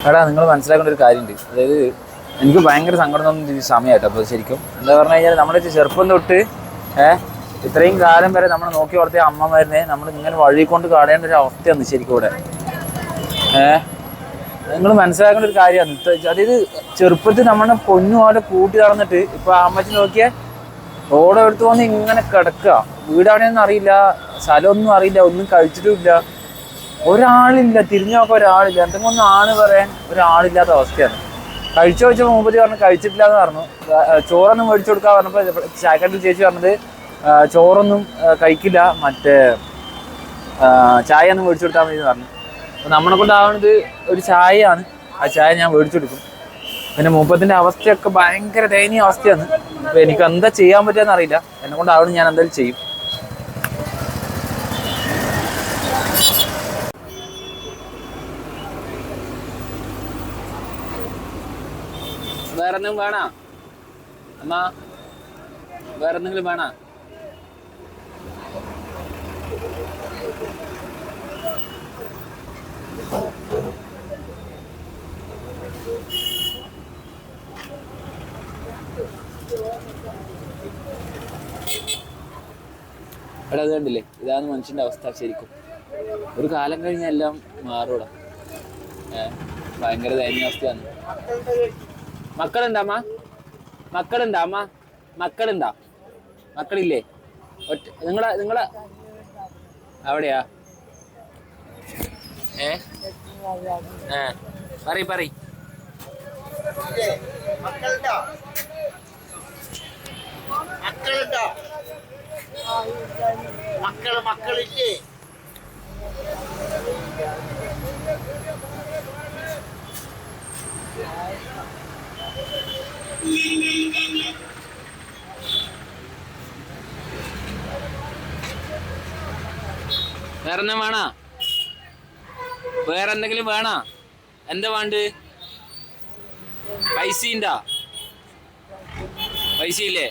എടാ നിങ്ങൾ മനസ്സിലാക്കേണ്ട ഒരു കാര്യമുണ്ട്. അതായത് എനിക്ക് ഭയങ്കര സങ്കടം തോന്നുന്ന സമയമായിട്ടോ അപ്പോൾ ശരിക്കും. എന്താ പറഞ്ഞു കഴിഞ്ഞാൽ നമ്മുടെ ചെറുപ്പം തൊട്ട് ഏഹ് ഇത്രയും കാലം വരെ നമ്മൾ നോക്കി വളർത്തിയ അമ്മമാരനെ നമ്മൾ ഇങ്ങനെ വഴി കൊണ്ട് കാണേണ്ട ഒരു അവസ്ഥയാണ് ശരിക്കും ഇവിടെ. ഏഹ് നിങ്ങൾ മനസ്സിലാക്കേണ്ട ഒരു കാര്യമാണ്. അതായത് ചെറുപ്പത്തിൽ നമ്മളെ പൊന്നു പോലെ കൂട്ടി നടന്നിട്ട് ഇപ്പൊ അമ്മച്ചി നോക്കിയാൽ റോഡ് എടുത്തു വന്ന് ഇങ്ങനെ കിടക്കുക. വീട് എവിടെയൊന്നും അറിയില്ല സ്ഥലമൊന്നും അറിയില്ല ഒന്നും കഴിച്ചിട്ടുമില്ല ഒരാളില്ല തിരിഞ്ഞു നോക്കാൻ ഒരാളില്ല. എന്തെങ്കിലും ഒന്ന് ആണ് പറയാൻ ഒരാളില്ലാത്ത അവസ്ഥയാണ്. കഴിച്ചു വെച്ച മുമ്പത്തി പറഞ്ഞു കഴിച്ചിട്ടില്ല എന്ന് പറഞ്ഞു ചോറൊന്നും മേടിച്ചു കൊടുക്കാൻ പറഞ്ഞപ്പോൾ ചായക്കട്ടിൽ ചേച്ചി പറഞ്ഞത് ചോറൊന്നും കഴിക്കില്ല. മറ്റേ ചായ ഒന്നും മേടിച്ചു കൊടുത്താൽ മതി പറഞ്ഞു. അപ്പം നമ്മളെ കൊണ്ടാവുന്നത് ഒരു ചായയാണ്. ആ ചായ ഞാൻ മേടിച്ചു കൊടുക്കും. പിന്നെ മുപ്പത്തിന്റെ അവസ്ഥയൊക്കെ ഭയങ്കര ദയനീയ അവസ്ഥയാണ്. അപ്പോൾ എനിക്ക് എന്താ ചെയ്യാൻ പറ്റുമെന്ന് അറിയില്ല എന്നെ കൊണ്ടാവണം ഞാൻ എന്തായാലും ചെയ്യും. വേറെ എന്തെങ്കിലും വേണോ? അമ്മ വേറെ എന്തെങ്കിലും വേണോ? എടാ അത് കണ്ടില്ലേ? ഇതാണ് മനുഷ്യന്റെ അവസ്ഥ ശരിക്കും. ഒരു കാലം കഴിഞ്ഞാൽ എല്ലാം മാറൂടാ. ഭയങ്കര ദയനീയ അവസ്ഥയാണ്. മക്കളുണ്ടാ അമ്മ മക്കളുണ്ടാ അമ്മ മക്കളുണ്ടാ? മക്കളില്ലേ? ഒറ്റ നിങ്ങളെ നിങ്ങളെ അവിടെയാ? ഏ? ഏ പറയ് പറയ്. മക്കളുണ്ടോ? മക്കൾ മക്കളില്ലേ? വേറെ വേണ? വേറെ എന്തെങ്കിലും വേണോ? എന്താ വേണ്ട? പൈസ ഉണ്ടാ പൈസ ഇല്ലേ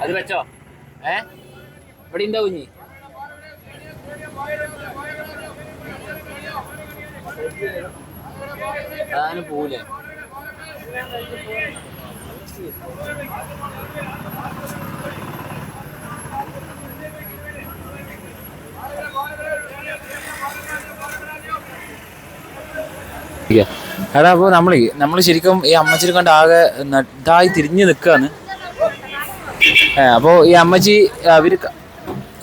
അത് വെച്ചോ. ഏ? ഇവിടെ എന്താ കുഞ്ഞി? അതാണ് പോവില്ലേ എടാ അപ്പോൾ നമ്മൾ നമ്മൾ ശരിക്കും ഈ അമ്മച്ചിനെ കണ്ട് ആകെ നട്ടായി തിരിഞ്ഞു നിൽക്കുകയാണ് അപ്പോൾ ഈ അമ്മച്ചി അവർ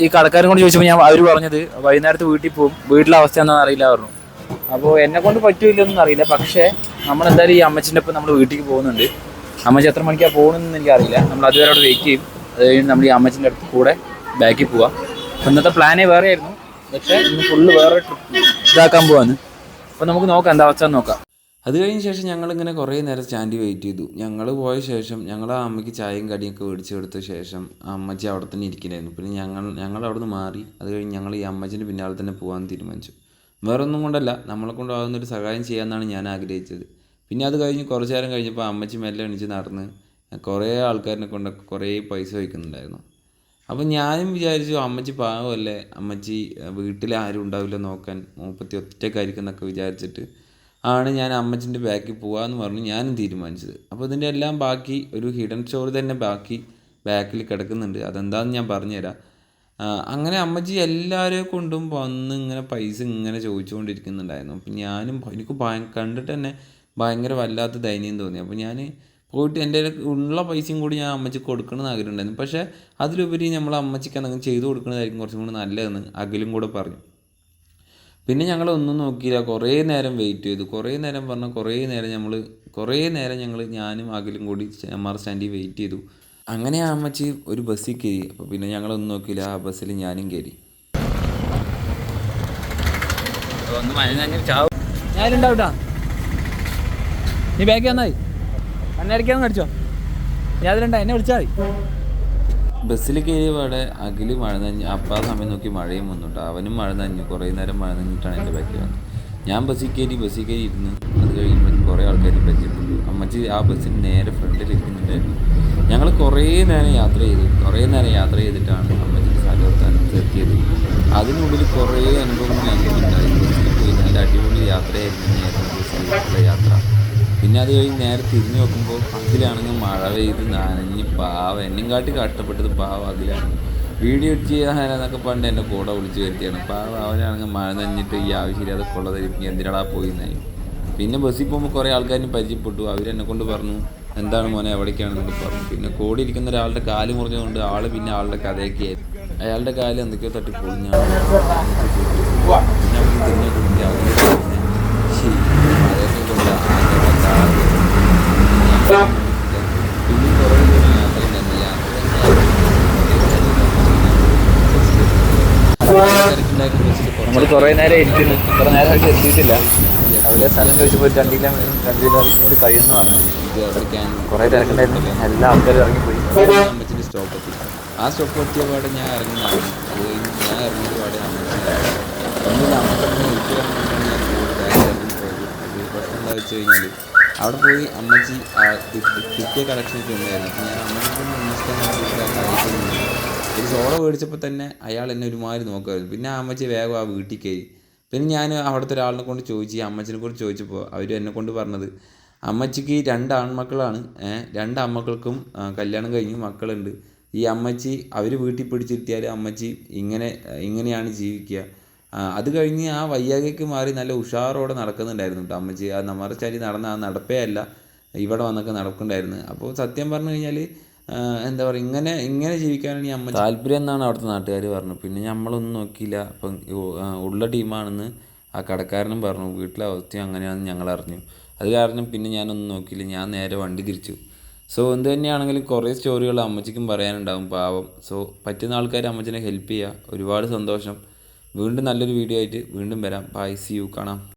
ഈ കടക്കാരും കൊണ്ട് ചോദിച്ചപ്പോൾ ഞാൻ അവർ പറഞ്ഞത് വൈകുന്നേരത്ത് വീട്ടിൽ പോകും. വീട്ടിലെ അവസ്ഥ എന്താണെന്ന് അറിയില്ല പറഞ്ഞു. അപ്പോൾ എന്നെ കൊണ്ട് പറ്റൂലെന്നൊന്നും അറിയില്ല. പക്ഷേ നമ്മൾ എന്തായാലും ഈ അമ്മച്ചിന്റെ ഒപ്പം നമ്മൾ വീട്ടിലേക്ക് പോകുന്നുണ്ട്. അമ്മച്ചി എത്ര മണിക്കാണ് പോകണമെന്ന് എനിക്കറിയില്ല. നമ്മൾ അതുവരെ അവിടെ വെയിറ്റ് ചെയ്യും. അത് കഴിഞ്ഞ് നമ്മൾ ഈ അമ്മച്ചിന്റെ അടുത്ത് കൂടെ ബാക്കിൽ പോവാം. ഇന്നത്തെ പ്ലാനേ വേറെ ആയിരുന്നു പക്ഷേ ഇന്ന് ഫുള്ള് വേറെ ട്രിപ്പ് ഇതാക്കാൻ പോവാന്ന്. അപ്പോൾ നമുക്ക് നോക്കാം എന്താ അവസ്ഥ നോക്കാം. അത് കഴിഞ്ഞ ശേഷം ഞങ്ങളിങ്ങനെ കുറേ നേരം സ്റ്റാൻഡിൽ വെയിറ്റ് ചെയ്തു. ഞങ്ങൾ പോയ ശേഷം ഞങ്ങൾ ആ അമ്മയ്ക്ക് ചായയും കടിയൊക്കെ മേടിച്ച് കൊടുത്ത ശേഷം ആ അമ്മച്ചി അവിടെ തന്നെ ഇരിക്കലായിരുന്നു പിന്നെ ഞങ്ങൾ ഞങ്ങൾ അവിടെ നിന്ന് മാറി. അത് കഴിഞ്ഞ് ഞങ്ങൾ ഈ അമ്മച്ചിന്റെ പിന്നാലെ തന്നെ പോകാൻ തീരുമാനിച്ചു. വേറെ ഒന്നും കൊണ്ടല്ല നമ്മളെ കൊണ്ടാകുന്നൊരു സഹായം ചെയ്യാമെന്നാണ് ഞാൻ ആഗ്രഹിച്ചത്. പിന്നെ അത് കഴിഞ്ഞ് കുറച്ച് നേരം കഴിഞ്ഞപ്പോൾ അമ്മച്ചി മെല്ലെ എണീച്ച് നടന്ന് കുറേ ആൾക്കാരിനെ കൊണ്ട് കുറേ പൈസ വയ്ക്കുന്നുണ്ടായിരുന്നു. അപ്പം ഞാനും വിചാരിച്ചു അമ്മച്ചി പാവമല്ലേ അമ്മച്ചി വീട്ടിൽ ആരും ഉണ്ടാവില്ല നോക്കാൻ മൂപ്പത്തി ഒറ്റക്കായിരിക്കും എന്നൊക്കെ വിചാരിച്ചിട്ട് ആണ് ഞാൻ അമ്മച്ചിന്റെ ബാക്കിൽ പോകാമെന്ന് പറഞ്ഞ് ഞാനും തീരുമാനിച്ചത്. അപ്പോൾ ഇതിന്റെ എല്ലാം ബാക്കി ഒരു ഹിഡൻ സ്റ്റോറി തന്നെ ബാക്കി ബാക്കിൽ കിടക്കുന്നുണ്ട്. അതെന്താണെന്ന് ഞാൻ പറഞ്ഞുതരാം. അങ്ങനെ അമ്മച്ചി എല്ലാവരെയും കൊണ്ടും വന്ന് ഇങ്ങനെ പൈസ ഇങ്ങനെ ചോദിച്ചുകൊണ്ടിരിക്കുന്നുണ്ടായിരുന്നു. അപ്പം ഞാനും എനിക്ക് ഭയ കണ്ടിട്ട് തന്നെ ഭയങ്കര വല്ലാത്ത ദയനീയം തോന്നി. അപ്പോൾ ഞാൻ പോയിട്ട് എന്റെ ഉള്ള പൈസയും കൂടി ഞാൻ അമ്മച്ചിക്ക് കൊടുക്കണമെന്ന് ആഗ്രഹമുണ്ടായിരുന്നു. പക്ഷേ അതിലുപരി നമ്മൾ അമ്മച്ചിക്ക് എന്തെങ്കിലും ചെയ്തു കൊടുക്കുന്നതായിരിക്കും കുറച്ചും കൂടി നല്ലതെന്ന് അഖിലും കൂടെ പറഞ്ഞു. പിന്നെ ഞങ്ങൾ ഒന്നും നോക്കിയില്ല. കുറേ നേരം വെയിറ്റ് ചെയ്തു. കുറേ നേരം പറഞ്ഞാൽ കുറേ നേരം നമ്മൾ കുറേ നേരം ഞങ്ങൾ ഞാനും അഖിലും കൂടി എം ആർ സ്റ്റാൻഡിൽ വെയിറ്റ് ചെയ്തു. അങ്ങനെ ആ അമ്മച്ചി ഒരു ബസ്സിൽ കയറി. അപ്പോൾ പിന്നെ ഞങ്ങളൊന്നും നോക്കിയില്ല. ആ ബസ്സിൽ ഞാനും കയറി. ഞാനുണ്ടാവട്ടാ നീ ബാഗ് വന്നായി കടിച്ചോ. ഞാൻ അതിലുണ്ടാ എന്നെ വിളിച്ചാൽ മതി. ബസ്സിൽ കയറിയപാടെ അഖിൽ മഴ നനഞ്ഞ് അപ്പം ആ സമയം നോക്കി മഴയും വന്നുണ്ട് അവനും മഴ നനഞ്ഞു. കുറേ നേരം മഴ നനഞ്ഞിട്ടാണ് എന്റെ ബാക്കിൽ വന്നത്. ഞാൻ ബസ്സിൽ കയറി ബസ്സിൽ കയറി ഇരുന്ന് അത് കഴിയുമ്പോൾ കുറേ ആൾക്കാർ പരിചയപ്പെട്ടു. അമ്മച്ചി ആ ബസ്സിന് നേരെ ഫ്രണ്ടിൽ ഇരിക്കുന്നുണ്ടായിരുന്നു ഞങ്ങൾ കുറേ നേരം യാത്ര ചെയ്തു. കുറേ നേരം യാത്ര ചെയ്തിട്ടാണ് അമ്മച്ചി സ്ഥലത്തെത്താൻ എത്തിയത് അതിനുള്ളിൽ കുറേ അനുഭവങ്ങൾ ഞങ്ങൾക്കുണ്ടായി ബസ്സിൽ പോയി നല്ല അടിപൊളി യാത്രയായിരുന്നു. യാത്ര. പിന്നെ അത് കഴിഞ്ഞ് നേരെ തിരിഞ്ഞു നോക്കുമ്പോൾ അതിലാണെങ്കിൽ മഴ പെയ്ത് നനഞ്ഞ് പാവ എന്നെയും കാട്ടി കഷ്ടപ്പെട്ടത് പാവ അതിലാണ് വീഡിയോ എഡിറ്റ് ചെയ്യാനൊക്കെ പണ്ട് എന്റെ കൂടെ വിളിച്ച് വരുത്തിയാണ് പാവ അവനാണെങ്കിൽ മഴ നനഞ്ഞിട്ട് ഈ ആവശ്യമില്ലാതെ കൊള്ള ധരിപ്പിക്കുക എന്തിനാടാ പോയി പിന്നെ ബസ്സിൽ പോകുമ്പോൾ കുറേ ആൾക്കാരും പരിചയപ്പെട്ടു അവരെന്നെ കൊണ്ട് പറഞ്ഞു എന്താണ് മോനെ എവിടേക്കാണെന്നൊക്കെ പറഞ്ഞു പിന്നെ കൂടെ ഇരിക്കുന്ന ഒരാളുടെ കാൽ മുറിഞ്ഞതുകൊണ്ട് ആൾ പിന്നെ ആളുടെ കഥയൊക്കെ ആയി അയാളുടെ കാൽ എന്തൊക്കെയോ തട്ടി പൊളിഞ്ഞാണ് പിന്നെ തിരിഞ്ഞു മഴയൊക്കെ കൊണ്ട് നമ്മൾ കുറേ നേരം ഇരിക്കുന്നു കുറേ നേരമായിട്ട് എത്തിയിട്ടില്ല. അവിടെ സ്ഥലം ചോദിച്ചപ്പോൾ രണ്ട് കിലോമീറ്റർ രണ്ട് കിലോമീറ്റർ കൂടി കഴിയുന്നതാണ് കുറേ തിരക്കുണ്ടായിരുന്നു. എല്ലാ ആൾക്കാരും ഇറങ്ങിപ്പോയി. അമ്മച്ചിന്റെ സ്റ്റോപ്പ് എത്തി ആ സ്റ്റോപ്പ് എത്തിയ പാടെ ഞാൻ ഇറങ്ങുന്നതാണ്. അത് ഞാൻ ഇറങ്ങിയ പാടെ അമ്മച്ചി ഒന്നും അമ്മച്ചമ്മ എനിക്ക് ഞാൻ കൂടുതൽ ഇറങ്ങിപ്പോയത് അത് പ്രശ്നം എന്താ വെച്ച് കഴിഞ്ഞാൽ അവിടെ പോയി അമ്മച്ചി കിട്ടിയ കളക്ഷനൊക്കെ ഉണ്ടായിരുന്നു. ഞാൻ അമ്മച്ചിക്ക് ഒന്ന് അന്വേഷിക്കാൻ വേണ്ടിയിട്ട് ആ കടയിൽ ചെന്നു. ഒരു സോള മേടിച്ചപ്പോൾ തന്നെ അയാൾ എന്നെ ഒരുമാതിരി നോക്കുമായിരുന്നു. പിന്നെ ആ അമ്മച്ചി വേഗം ആ വീട്ടിൽ കയറി. പിന്നെ ഞാൻ അവിടുത്തെ ഒരാളിനെ കൊണ്ട് ചോദിച്ചു അമ്മച്ചിനെ കുറിച്ച് ചോദിച്ചപ്പോൾ അവർ എന്നെ കൊണ്ട് പറഞ്ഞത് അമ്മച്ചിക്ക് രണ്ട് ആൺമക്കളാണ് രണ്ട് അമ്മക്കൾക്കും കല്യാണം കഴിഞ്ഞ് മക്കളുണ്ട്. ഈ അമ്മച്ചി അവർ വീട്ടിൽ പിടിച്ചിരുത്തിയാൽ അമ്മച്ചി ഇങ്ങനെ ഇങ്ങനെയാണ് ജീവിക്കുക. അത് കഴിഞ്ഞ് ആ വയ്യായ്കയ്ക്ക് മാറി നല്ല ഉഷാറോടെ നടക്കുന്നുണ്ടായിരുന്നു കേട്ടോ അമ്മച്ചി. ആ നമ്മറച്ചാരി നടന്ന ആ നടപ്പേ അല്ല. ഇവിടെ വന്നൊക്കെ നടക്കുന്നുണ്ടായിരുന്നു. അപ്പോൾ സത്യം പറഞ്ഞു കഴിഞ്ഞാൽ എന്താ പറയുക ഇങ്ങനെ ഇങ്ങനെ ജീവിക്കാനാണ് ഈ അമ്മ താല്പര്യം എന്നാണ് അവിടുത്തെ നാട്ടുകാർ പറഞ്ഞത്. പിന്നെ നമ്മളൊന്നും നോക്കിയില്ല. അപ്പം ഉള്ള ടീമാണെന്ന് ആ കടക്കാരനും പറഞ്ഞു. വീട്ടിലെ അവസ്ഥയും അങ്ങനെയാണെന്ന് ഞങ്ങൾ അറിഞ്ഞു. അത് കാരണം പിന്നെ ഞാനൊന്നും നോക്കിയില്ല. ഞാൻ നേരെ വണ്ടി തിരിച്ചു. സോ എന്ത് തന്നെയാണെങ്കിലും കുറേ സ്റ്റോറികൾ അമ്മച്ചിക്കും പറയാനുണ്ടാവും പാവം. സോ പറ്റുന്ന ആൾക്കാർ അമ്മച്ചിനെ ഹെൽപ്പ് ചെയ്യുക. ഒരുപാട് സന്തോഷം. വീണ്ടും നല്ലൊരു വീഡിയോ ആയിട്ട് വീണ്ടും വരാം. ബൈ സി യു കാണാം.